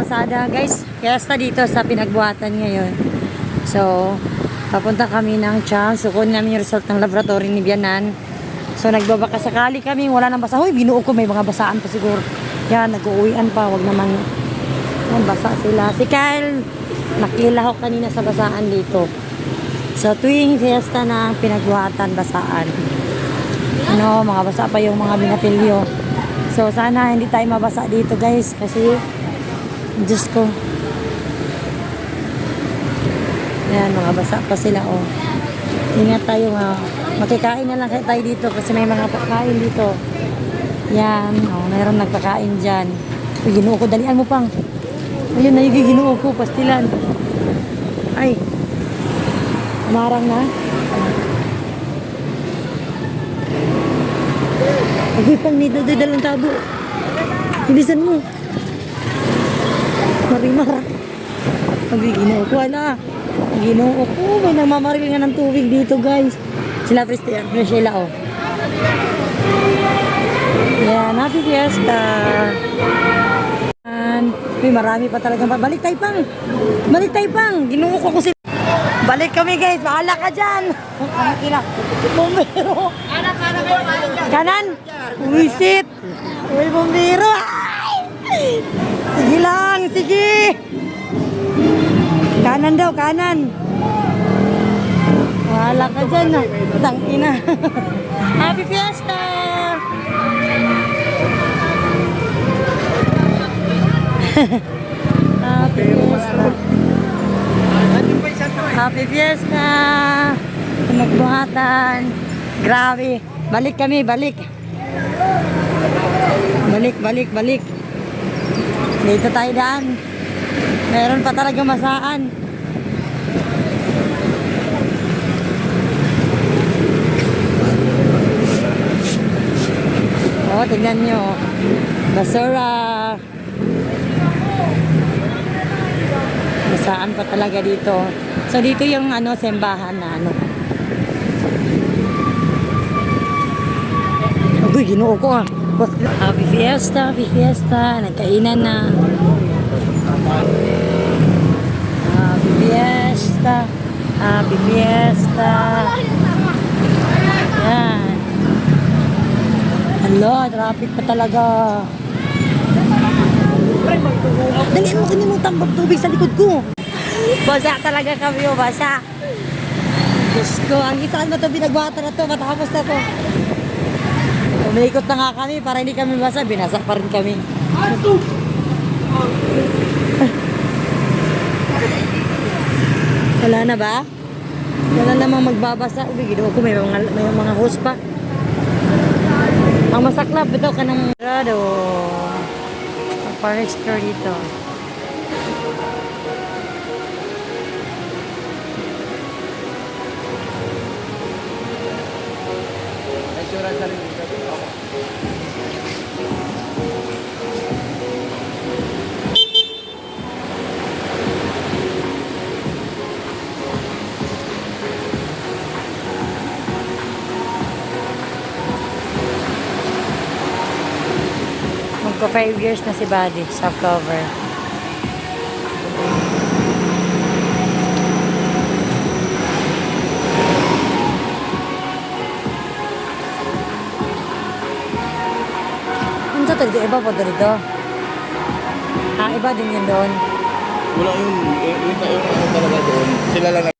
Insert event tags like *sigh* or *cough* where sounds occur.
kalsada guys. Fiesta dito sa pinagbuhatan ngayon. So, papunta kami ng chance. So, kunin namin yung result ng laboratory ni Bianan. So, nagbabaka sakali kami. Wala nang basa. Uy, binuo ko. May mga basaan pa siguro. Yan, nag-uwian pa. Wag naman. Yan, basa sila. Si Kyle, nakilahok kanina sa basaan dito. So, tuwing fiesta ng pinagbuhatan, basaan. Ano, mga basa pa yung mga binatilyo. So, sana hindi tayo mabasa dito, guys. Kasi, Diyos ko. Yan, mga basa pa sila, oh. Ingat tayo, ha. Makikain na lang tayo dito kasi may mga pagkain dito. Yan, oh, mayroon nagpakain dyan. Uy, ginuo ko, dalian mo pang. Ayun na ko, pastilan. Ay, Marang na. Agay pang nito dalawang tabo. Bilisan mo. Marimara. Agay ginoo ko. Ala. Ginoo ko. May nagmamaril nga ng tubig dito guys. Sila Christian. Sila oh. Yan. Happy Fiesta. Yan. Uy, marami pa talaga. Balik tayo pang. Balik tayo pang. Ginoo ko ko sila. Balik kami guys, bahala ka dyan. Ina, bombero. Kanan, kanan kayo, kanan dyan. Kanan? Wisit. Uy, bombero. Ay! Sige lang, sige. Kanan daw, kanan. Bahala ka dyan. ah. Tang ina. *laughs* *laughs* Happy Fiesta! Happy Fiesta. Happy Fiesta! Pinagbuhatan. Grabe. Balik kami, balik. Balik, balik, balik. Dito tayo daan. Meron pa talaga masaan. Oh, tignan nyo. Basura. Saan pa talaga dito. So dito yung ano sembahan na ano. Uy, ginoo ko ah. Bas- Happy Fiesta, Happy Fiesta. Nagkainan na. Happy Fiesta. Happy Fiesta. Yan. Hello, traffic pa talaga. Dali mo kinimutan pag tubig sa likod ko. Basa talaga kami o basa. Diyos ko, ang isaan mo ito binagwata na to, matapos na to. Umiikot na nga kami para hindi kami basa, binasa pa rin kami. Wala na ba? Wala namang magbabasa. Uy, ginawa ko may mga, may mga hose pa. Ang masaklap ito ka ng rado. Ang pa-register dito. Magko 5 years na si Buddy, soft cover. Ano to? Tagdi iba po dito? Ah, iba din yun doon. Wala yun, eh, yun, yun, yun, ano talaga doon. Sila lang